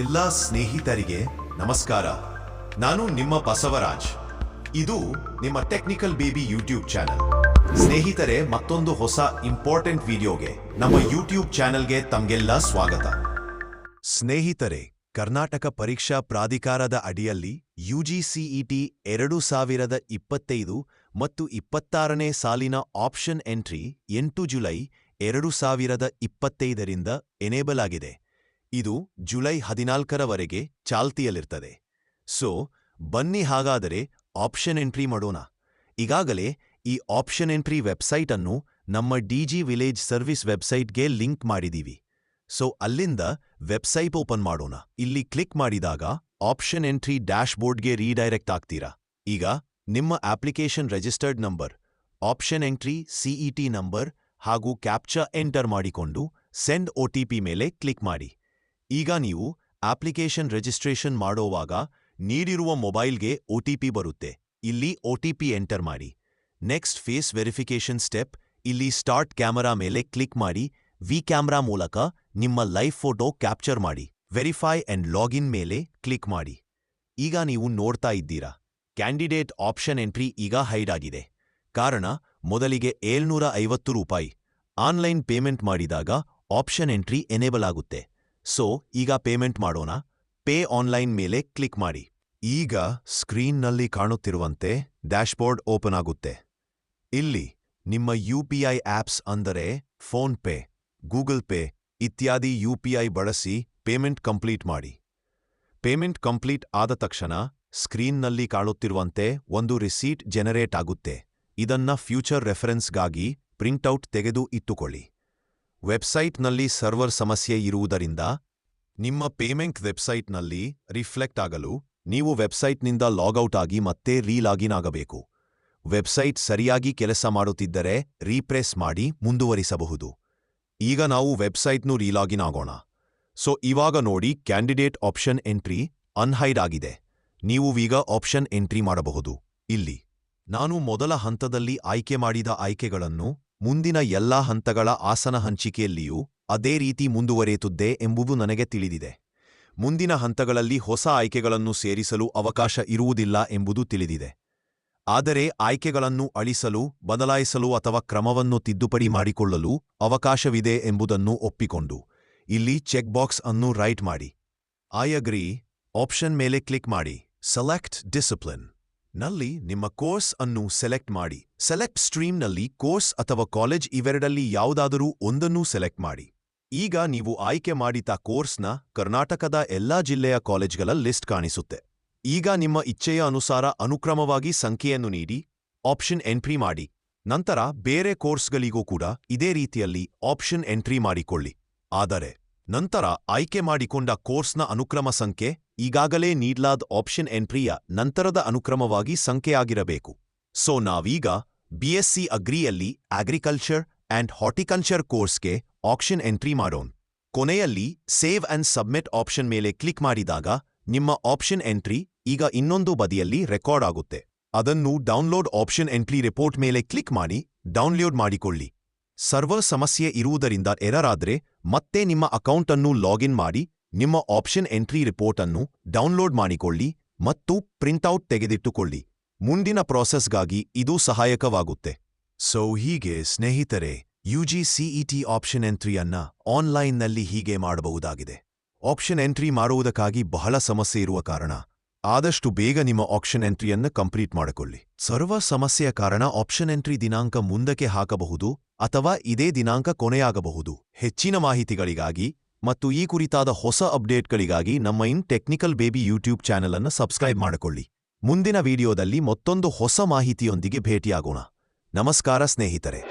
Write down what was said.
ಎಲ್ಲ ಸ್ನೇಹಿತರಿಗೆ ನಮಸ್ಕಾರ. ನಾನು ನಿಮ್ಮ ಬಸವರಾಜ್. ಇದು ನಿಮ್ಮ ಟೆಕ್ನಿಕಲ್ ಬೇಬಿ ಯೂಟ್ಯೂಬ್ ಚಾನೆಲ್. ಸ್ನೇಹಿತರೆ, ಮತ್ತೊಂದು ಹೊಸ ಇಂಪಾರ್ಟೆಂಟ್ ವಿಡಿಯೋಗೆ ನಮ್ಮ ಯೂಟ್ಯೂಬ್ ಚಾನೆಲ್ಗೆ ತಮಗೆಲ್ಲ ಸ್ವಾಗತ. ಸ್ನೇಹಿತರೆ, ಕರ್ನಾಟಕ ಪರೀಕ್ಷಾ ಪ್ರಾಧಿಕಾರದ ಅಡಿಯಲ್ಲಿ ಯುಜಿಸಿಇಟಿ ಎರಡು ಸಾವಿರದ ಇಪ್ಪತ್ತೈದು ಮತ್ತು ಇಪ್ಪತ್ತಾರನೇ ಸಾಲಿನ ಆಪ್ಷನ್ ಎಂಟ್ರಿ ಎಂಟು ಜುಲೈ ಎರಡು ಸಾವಿರದ ಇಪ್ಪತ್ತೈದರಿಂದ ಎನೇಬಲ್ ಆಗಿದೆ. ಇದು ಜುಲೈ ಹದಿನಾಲ್ಕರವರೆಗೆ ಚಾಲ್ತಿಯಲ್ಲಿರ್ತದೆ. ಸೊ, ಬನ್ನಿ ಹಾಗಾದರೆ ಆಪ್ಷನ್ ಎಂಟ್ರಿ ಮಾಡೋಣ. ಈಗಾಗಲೇ ಈ ಆಪ್ಷನ್ ಎಂಟ್ರಿ ವೆಬ್ಸೈಟ್ ಅನ್ನು ನಮ್ಮ ಡಿಜಿ ವಿಲೇಜ್ ಸರ್ವಿಸ್ ವೆಬ್ಸೈಟ್ಗೆ ಲಿಂಕ್ ಮಾಡಿದೀವಿ. ಸೊ, ಅಲ್ಲಿಂದ ವೆಬ್ಸೈಟ್ ಓಪನ್ ಮಾಡೋಣ. ಇಲ್ಲಿ ಕ್ಲಿಕ್ ಮಾಡಿದಾಗ ಆಪ್ಷನ್ ಎಂಟ್ರಿ ಡ್ಯಾಶ್ ಬೋರ್ಡ್ಗೆ ರೀಡೈರೆಕ್ಟ್ ಆಗ್ತೀರಾ? ಈಗ ನಿಮ್ಮ application registered number, option entry CET number ಹಾಗೂ ಕ್ಯಾಪ್ಚಾ ಎಂಟರ್ ಮಾಡಿಕೊಂಡು ಸೆಂಡ್ ಒಟಿಪಿ ಮೇಲೆ ಕ್ಲಿಕ್ ಮಾಡಿ. ಈಗ ನೀವು ಅಪ್ಲಿಕೇಶನ್ ರಿಜಿಸ್ಟ್ರೇಷನ್ ಮಾಡೋವಾಗ ನೀಡಿರುವ ಮೊಬೈಲ್ಗೆ ಒಟಿಪಿ ಬರುತ್ತೆ. ಇಲ್ಲಿ ಒಟಿಪಿ ಎಂಟರ್ ಮಾಡಿ. ನೆಕ್ಸ್ಟ್ ಫೇಸ್ ವೆರಿಫಿಕೇಶನ್ ಸ್ಟೆಪ್, ಇಲ್ಲಿ ಸ್ಟಾರ್ಟ್ ಕ್ಯಾಮರಾ ಮೇಲೆ ಕ್ಲಿಕ್ ಮಾಡಿ, ವಿ ಕ್ಯಾಮ್ರಾ ಮೂಲಕ ನಿಮ್ಮ ಲೈವ್ ಫೋಟೋ ಕ್ಯಾಪ್ಚರ್ ಮಾಡಿ. ವೆರಿಫೈ ಅಂಡ್ ಲಾಗಿನ್ ಮೇಲೆ ಕ್ಲಿಕ್ ಮಾಡಿ. ಈಗ ನೀವು ನೋಡ್ತಾ ಇದ್ದೀರಾ? ಕ್ಯಾಂಡಿಡೇಟ್ ಆಪ್ಷನ್ ಎಂಟ್ರಿ ಈಗ ಹೈಡ್ ಆಗಿದೆ. ಕಾರಣ, ಮೊದಲಿಗೆ ಏಳ್ನೂರ ರೂಪಾಯಿ. ಆನ್ಲೈನ್ ಪೇಮೆಂಟ್ ಮಾಡಿದಾಗ ಆಪ್ಷನ್ ಎಂಟ್ರಿ ಎನೇಬಲ್ ಆಗುತ್ತೆ. ಸೊ ಈಗ ಪೇಮೆಂಟ್ ಮಾಡೋಣ. ಪೇ ಆನ್ಲೈನ್ ಮೇಲೆ ಕ್ಲಿಕ್ ಮಾಡಿ. ಈಗ ಸ್ಕ್ರೀನ್ನಲ್ಲಿ ಕಾಣುತ್ತಿರುವಂತೆ ಡ್ಯಾಶ್ಬೋರ್ಡ್ ಓಪನ್ ಆಗುತ್ತೆ. ಇಲ್ಲಿ ನಿಮ್ಮ ಯುಪಿಐ ಆಪ್ಸ್ ಅಂದರೆ ಫೋನ್ ಪೇ ಗೂಗಲ್ ಪೇ ಇತ್ಯಾದಿ ಯುಪಿಐ ಬಳಸಿ ಪೇಮೆಂಟ್ ಕಂಪ್ಲೀಟ್ ಮಾಡಿ. ಪೇಮೆಂಟ್ ಕಂಪ್ಲೀಟ್ ಆದ ತಕ್ಷಣ ಸ್ಕ್ರೀನ್ನಲ್ಲಿ ಕಾಣುತ್ತಿರುವಂತೆ ಒಂದು ರಿಸೀಟ್ ಜನರೇಟ್ ಆಗುತ್ತೆ. ಇದನ್ನ ಫ್ಯೂಚರ್ ರೆಫರೆನ್ಸ್ಗಾಗಿ ಪ್ರಿಂಟೌಟ್ ತೆಗೆದು ಇಟ್ಟುಕೊಳ್ಳಿ. ವೆಬ್ಸೈಟ್ನಲ್ಲಿ ಸರ್ವರ್ ಸಮಸ್ಯೆ ಇರುವುದರಿಂದ ನಿಮ್ಮ ಪೇಮೆಂಟ್ ವೆಬ್ಸೈಟ್ನಲ್ಲಿ ರಿಫ್ಲೆಕ್ಟ್ ಆಗಲು ನೀವು ವೆಬ್ಸೈಟ್ನಿಂದ ಲಾಗೌಟ್ ಆಗಿ ಮತ್ತೆ ರೀಲಾಗಿನ್ ಆಗಬೇಕು. ವೆಬ್ಸೈಟ್ ಸರಿಯಾಗಿ ಕೆಲಸ ಮಾಡುತ್ತಿದ್ದರೆ ರೀಪ್ರೆಸ್ ಮಾಡಿ ಮುಂದುವರಿಸಬಹುದು. ಈಗ ನಾವು ವೆಬ್ಸೈಟ್ನು ರೀಲಾಗಿನ್ ಆಗೋಣ. ಸೊ, ಇವಾಗ ನೋಡಿ ಕ್ಯಾಂಡಿಡೇಟ್ ಆಪ್ಷನ್ ಎಂಟ್ರಿ ಅನ್ಹೈಡ್ ಆಗಿದೆ. ನೀವು ಈಗ ಆಪ್ಷನ್ ಎಂಟ್ರಿ ಮಾಡಬಹುದು. ಇಲ್ಲಿ. ನಾನು ಮೊದಲ ಹಂತದಲ್ಲಿ ಆಯ್ಕೆ ಮಾಡಿದ ಆಯ್ಕೆಗಳನ್ನು ಮುಂದಿನ ಎಲ್ಲಾ ಹಂತಗಳ ಆಸನ ಹಂಚಿಕೆಯಲ್ಲಿಯೂ ಅದೇ ರೀತಿ ಮುಂದುವರಿಯುತ್ತದೆ ಎಂಬುದು ನನಗೆ ತಿಳಿದಿದೆ. ಮುಂದಿನ ಹಂತಗಳಲ್ಲಿ ಹೊಸ ಆಯ್ಕೆಗಳನ್ನು ಸೇರಿಸಲು ಅವಕಾಶ ಇರುವುದಿಲ್ಲ ಎಂಬುದು ತಿಳಿದಿದೆ. ಆದರೆ ಆಯ್ಕೆಗಳನ್ನು ಅಳಿಸಲು, ಬದಲಾಯಿಸಲು ಅಥವಾ ಕ್ರಮವನ್ನು ತಿದ್ದುಪಡಿ ಮಾಡಿಕೊಳ್ಳಲು ಅವಕಾಶವಿದೆ ಎಂಬುದನ್ನು ಒಪ್ಪಿಕೊಂಡು, ಇಲ್ಲಿ ಚೆಕ್ ಬಾಕ್ಸ್ ಅನ್ನು ರೈಟ್ ಮಾಡಿ. ಐ ಅಗ್ರಿ ಆಪ್ಷನ್ ಮೇಲೆ ಕ್ಲಿಕ್ ಮಾಡಿ. Select discipline. ನಲ್ಲಿ ನಿಮ್ಮ ಕೋರ್ಸ್ ಅನ್ನು ಸೆಲೆಕ್ಟ್ ಮಾಡಿ. ಸೆಲೆಕ್ಟ್ ಸ್ಟ್ರೀಮ್ನಲ್ಲಿ ಕೋರ್ಸ್ ಅಥವಾ ಕಾಲೇಜ್ ಇವೆರಡಲ್ಲಿ ಯಾವುದಾದರೂ ಒಂದನ್ನು ಸೆಲೆಕ್ಟ್ ಮಾಡಿ. ಈಗ ನೀವು ಆಯ್ಕೆ ಮಾಡಿದ ಕೋರ್ಸ್ನ ಕರ್ನಾಟಕದ ಎಲ್ಲಾ ಜಿಲ್ಲೆಯ ಕಾಲೇಜ್ಗಳ ಲಿಸ್ಟ್ ಕಾಣಿಸುತ್ತೆ. ಈಗ ನಿಮ್ಮ ಇಚ್ಛೆಯ ಅನುಸಾರ ಅನುಕ್ರಮವಾಗಿ ಸಂಖ್ಯೆಯನ್ನು ನೀಡಿ, ಆಪ್ಷನ್ ಎಂಟ್ರಿ ಮಾಡಿ. ನಂತರ ಬೇರೆ ಕೋರ್ಸ್ಗಳಿಗೂ ಕೂಡ ಇದೇ ರೀತಿಯಲ್ಲಿ ಆಪ್ಷನ್ ಎಂಟ್ರಿ ಮಾಡಿಕೊಳ್ಳಿ. ಆದರೆ ನಂತರ ಆಯ್ಕೆ ಮಾಡಿಕೊಂಡ ಕೋರ್ಸ್ನ ಅನುಕ್ರಮ ಸಂಖ್ಯೆ ಈಗಾಗಲೇ ನೀಡ್ಲಾದ ಆಪ್ಷನ್ ಎಂಟ್ರಿಯ ನಂತರದ ಅನುಕ್ರಮವಾಗಿ ಸಂಖ್ಯೆಯಾಗಿರಬೇಕು. ಸೊ ನಾವೀಗ ಬಿಎಸ್ಸಿ ಅಗ್ರಿಯಲ್ಲಿ ಅಗ್ರಿಕಲ್ಚರ್ ಅಂಡ್ ಹಾರ್ಟಿಕಲ್ಚರ್ ಕೋರ್ಸ್ಗೆ ಆಪ್ಷನ್ ಎಂಟ್ರಿ ಮಾಡೋಣ. ಕೊನೆಯಲ್ಲಿ ಸೇವ್ ಅಂಡ್ ಸಬ್ಮಿಟ್ ಆಪ್ಷನ್ ಮೇಲೆ ಕ್ಲಿಕ್ ಮಾಡಿದಾಗ ನಿಮ್ಮ ಆಪ್ಷನ್ ಎಂಟ್ರಿ ಈಗ ಇನ್ನೊಂದು ಬದಿಯಲ್ಲಿ ರೆಕಾರ್ಡ್ ಆಗುತ್ತೆ. ಅದನ್ನು ಡೌನ್ಲೋಡ್ ಆಪ್ಷನ್ ಎಂಟ್ರಿ ರಿಪೋರ್ಟ್ ಮೇಲೆ ಕ್ಲಿಕ್ ಮಾಡಿ ಡೌನ್ಲೋಡ್ ಮಾಡಿಕೊಳ್ಳಿ. ಸರ್ವರ್ ಸಮಸ್ಯೆ ಇರುವುದರಿಂದ ಎರರ್ ಆದ್ರೆ ಮತ್ತೆ ನಿಮ್ಮ ಅಕೌಂಟನ್ನು ಲಾಗಿನ್ ಮಾಡಿ, ನಿಮ್ಮ ಆಪ್ಷನ್ ಎಂಟ್ರಿ ರಿಪೋರ್ಟ್ ಅನ್ನು ಡೌನ್ಲೋಡ್ ಮಾಡಿಕೊಳ್ಳಿ ಮತ್ತು ಪ್ರಿಂಟ್ಔಟ್ ತೆಗೆದಿಟ್ಟುಕೊಳ್ಳಿ. ಮುಂದಿನ ಪ್ರಾಸೆಸ್ಗಾಗಿ ಇದು ಸಹಾಯಕವಾಗುತ್ತೆ. ಸೊ ಹೀಗೆ ಸ್ನೇಹಿತರೆ ಯುಜಿಸಿಇಟಿ ಆಪ್ಷನ್ ಎಂಟ್ರಿಯನ್ನ ಆನ್ಲೈನ್ನಲ್ಲಿ ಹೀಗೆ ಮಾಡಬಹುದಾಗಿದೆ. ಆಪ್ಷನ್ ಎಂಟ್ರಿ ಮಾಡುವುದಕ್ಕಾಗಿ ಬಹಳ ಸಮಸ್ಯೆ ಇರುವ ಕಾರಣ ಆದಷ್ಟು ಬೇಗ ನಿಮ್ಮ ಆಪ್ಷನ್ ಎಂಟ್ರಿಯನ್ನು ಕಂಪ್ಲೀಟ್ ಮಾಡಿಕೊಳ್ಳಿ. ಸರ್ವ ಸಮಸ್ಯೆಯ ಕಾರಣ ಆಪ್ಷನ್ ಎಂಟ್ರಿ ದಿನಾಂಕ ಮುಂದಕ್ಕೆ ಹಾಕಬಹುದು ಅಥವಾ ಇದೇ ದಿನಾಂಕ ಕೊನೆಯಾಗಬಹುದು. ಹೆಚ್ಚಿನ ಮಾಹಿತಿಗಳಿಗಾಗಿ ಮತ್ತು ಈ ಕುರಿತಾದ ಹೊಸ ಅಪ್ಡೇಟ್ಗಳಿಗಾಗಿ ನಮ್ಮ in technical baby YouTube channel ಅನ್ನು ಸಬ್ಸ್ಕ್ರೈಬ್ ಮಾಡಿಕೊಳ್ಳಿ. ಮುಂದಿನ ವಿಡಿಯೋದಲ್ಲಿ ಮತ್ತೊಂದು ಹೊಸ ಮಾಹಿತಿಯೊಂದಿಗೆ ಭೇಟಿಯಾಗೋಣ. ನಮಸ್ಕಾರ ಸ್ನೇಹಿತರೆ.